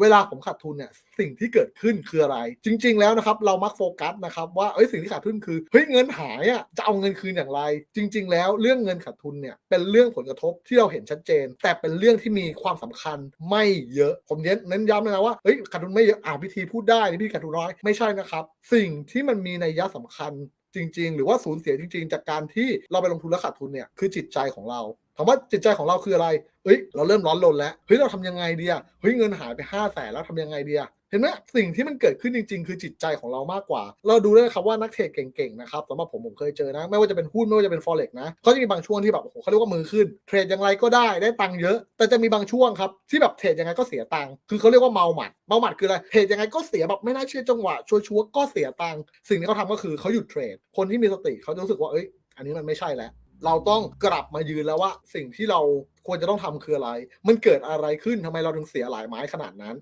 เวลาผมขาดทุนเนี่ยสิ่งที่เกิดขึ้นคืออะไร จริง ๆ แล้วนะครับเรามักโฟกัสนะครับว่าเอ้ยสิ่งที่ขาดทุนคือเฮ้ยเงินหายอะจะเอาเงินคืนอย่างไร จริง ๆ แล้วเรื่องเงินขาดทุนเนี่ยเป็นเรื่องผลกระทบที่เราเห็นชัดเจน แต่เป็นเรื่องที่มีความสำคัญไม่เยอะ ผมเน้นเน้นย้ำเลยนะว่าเฮ้ยขาดทุนไม่เยอะอ่าพิธีพูดได้นี่พี่ขาดทุนน้อยไม่ใช่นะครับสิ่งที่มันมีในยะสำคัญจริง ๆ หรือว่าสูญเสียจริง ๆ จากการที่เราไปลงทุนแล้วขาดทุนเนี่ยคือจิตใจของเรา ถามว่าจิตใจของเราคืออะไรเฮ้ย เราเริ่มร้อนรนแล้ว เฮ้ย เราทำยังไงดีอะเฮ้ย เงินหายไปห้าแสนแล้วทำยังไงดีอะเห็นไหมสิ่งที่มันเกิดขึ้นจริง ๆ คือจิตใจของเรามากกว่า เราดูได้ครับว่านักเทรดเก่งๆ นะครับสำหรับผมผมเคยเจอนะ ไม่ว่าจะเป็นหุ้นไม่ว่าจะเป็น forex นะเขาจะมีบางช่วงที่แบบโอ้โหเขาเรียกว่ามือขึ้น เทรดอย่างไรก็ได้ ได้ตังค์เยอะ แต่จะมีบางช่วงครับที่แบบเทรดยังไงก็เสียตังค์ คือเขาเรียกว่าเมาหมัด เมาหมัดคืออะไร เทรดยังไงก็เสียแบบไม่น่าเชื่อจังหวะ ชัวร์ๆก็เสียตังค์ สิ่งที่เขาทำก็คือเขาหยุดเทรด คนที่มีสติเขาจะรู้สึกว่าเอ้ยอันนี้มันไม่ใช่แล้ว เราต้องกลับมายืนแล้วว่าสิ่งที่เราควรจะต้องทำคืออะไร มันเกิดอะไรขึ้นทำไมเราถึงเสียหลายไม้ขนาดนั้น